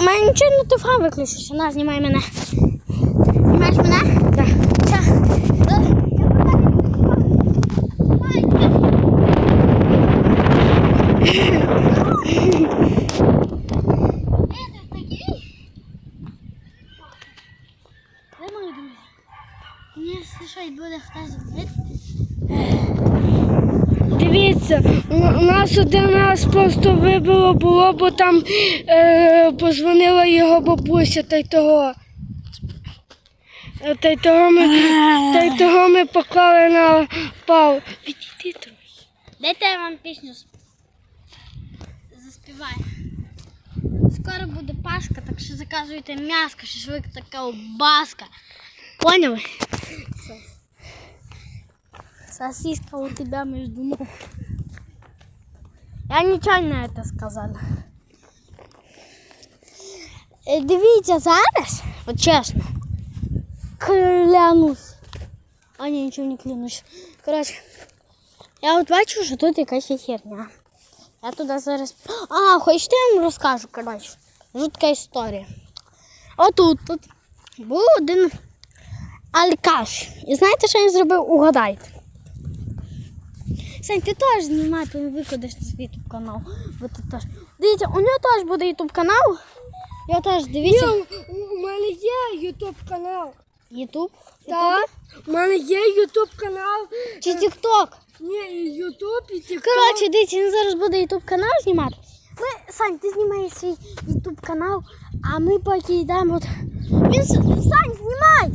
У мене нічого не телефон виключився. На, знімай мене. Знімаєш мене? Так. Все. Де мої друзі? Мені слушай, буде хтось говорити. Дивіться, нас один раз просто вибило було, бо там е, позвонила його бабуся, та й того. Е, Та й того ми, та й того ми поклали на пау. Відійди трохи. Дайте я вам пісню сп- заспіваю. Скоро буде Пасха, так що заказуйте м'яско, шашлик та ковбаска. Поняли? Сосиска у тебя между ног. Я нечаянно это сказала. Е, Дивіться зараз, от чесно, клянусь. А ні, нічого не клянусь. Коротше, я от бачу, що тут якась є херня. Я туди зараз. А, хочете я вам розкажу, коротше. Жутка історія. Отут тут був один алькаш. І знаєте, що він зробив? Угадайте. Сань, ти теж знімай, то викладеш на свій ютуб канал. Бо ти теж. Дивіться, у нього теж буде ютуб канал. Я теж дивіться. у мене є ютуб канал. Ютуб? Так, у мене є ютуб канал. Чи Тікток? Ні, ютуб і тік. Коротше, дивіться, він зараз буде ютуб канал знімати. Ми, Сань, ти знімай свій ютуб канал, а ми поки йдемо. От... Він с- Сань, знімай!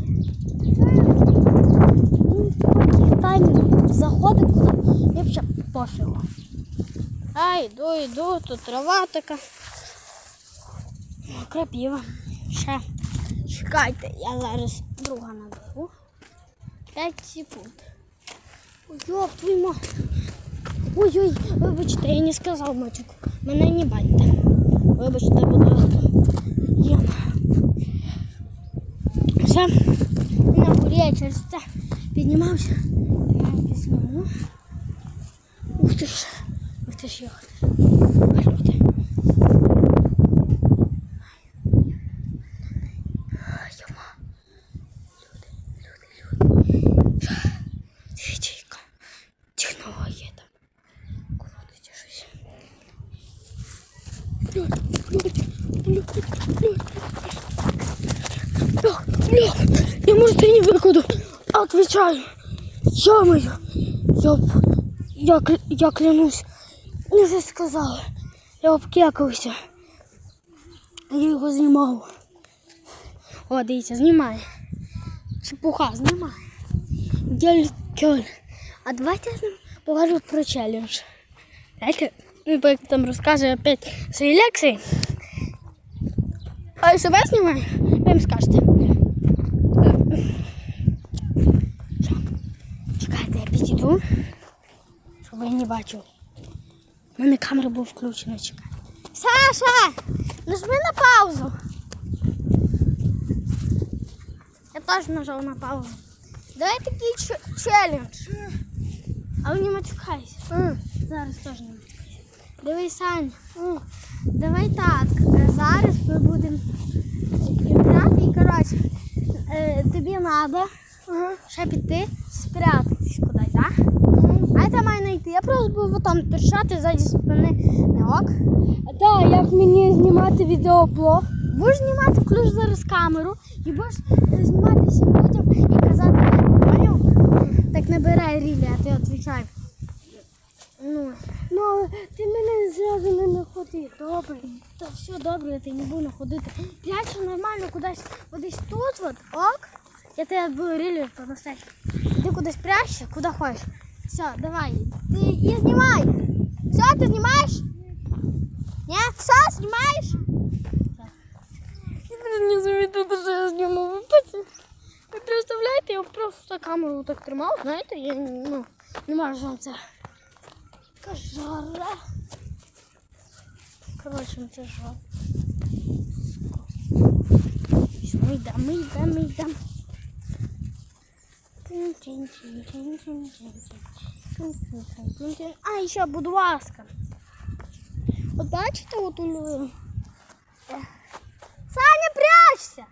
Він поки там заходить куди. Я взагалі. А, йду, йду, тут трава така. Крапіва. Ще. Чекайте, я зараз друга наберу. 5 секунд. Ой, твою мать. Ой-ой, вибачте, я не сказав мальчик. Мене не баньте. Вибачте, будь ласка. Єма. Все. На горі я через це піднімався. Я пісню. Ух ти ж. Ух ти ж їхати. Люди. Йома. Люди, люди, люди. Дивіться, яка технологія там. Крутиться щось. Лёх, Лёх, я может и не выкладу. Отвечаю. Ё-моё. Я, Я, я клянусь. Не вже сказала. Я обкекався. Я його знімав. О, дивіться, знімає. Чепуха, знімає. Дялькёль. А давайте я ним поговорю про челлендж. Знаєте, він як там розкаже опять свої лекції. А себе знімає, ви їм скажете. Що? Чекайте, я підійду, я. У мене камера була включена, чекай. Саша! Нажми на паузу. Я теж нажав на паузу. Давай такий челлендж. А не матюкайся. Зараз теж не матюкайся. Дивись, Сань. Давай так. Зараз ми будемо грати і коротше. е, Тобі треба ще піти спрятатись так? А я там маю знайти. Я просто буду там торчати ззаді спини не ок. А так, як мені знімати відеоблог? Будеш знімати, включ зараз камеру і будеш е, знімати всім людям і казати, «Ей, поняв? Так набирай рілі, а ти відповідай. Ну, Ну, але ти мене зразу не находи. добре, та все добре, ти не буду ходити. Прячу нормально кудись, кудись тут, от, ок. Я тебе буду рілі поносити. Ти кудись прячься, куди хочеш. Все, давай. Ти і знімай. Все, ти знімаєш? Ні? Все, знімаєш? Не заведу, що я зніму. Ви представляєте, я просто камеру так тримав, знаєте, я ну, не можу вам це. Яка жара. Коротше, ну це жара. Все, Ми йдемо, ми йдемо, ми йдемо. А, еще, будь ласка. От бачите, от у нього. Э, Саня, прячься!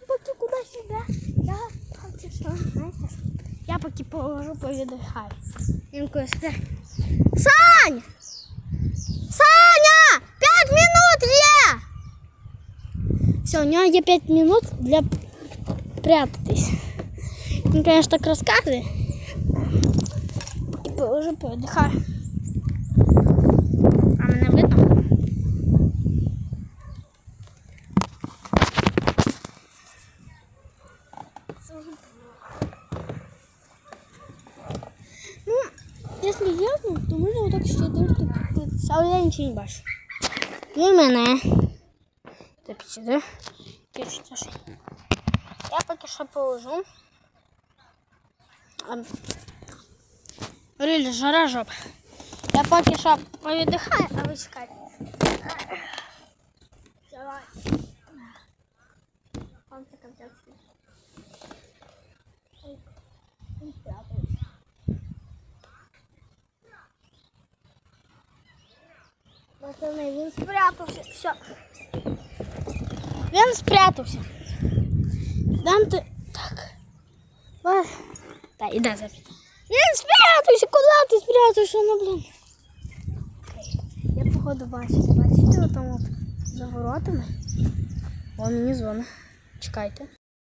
Ну, поки куда себя? Я поки що, знаєте? Я поки положу повідихаю. Сань! Саня! П'ять минут є! Все, у нього є п'ять минут для прятатись. Він, конечно, так розказує. І положу, повідихаю. А мене видно? Ну, если явно, то можна отак ще дирти підпитися, але я нічого не бачу. І мене. Та підсюди. Пішли. Я поки що положу. А, Риль, жара жоп. Я поки що повіддихаю, а ви чекайте. Давай. Он так контекст. Ой, він спрятався. Пацани, він спрятався. Все. Він спрятався. Дам ти. Так. Ой. Та, іде забій. Він спрятався! Куди ти спрятався? Ну, блін. Окей. Я походу бачу. Бачите, там от за воротами. Вон мені дзвонить. Чекайте.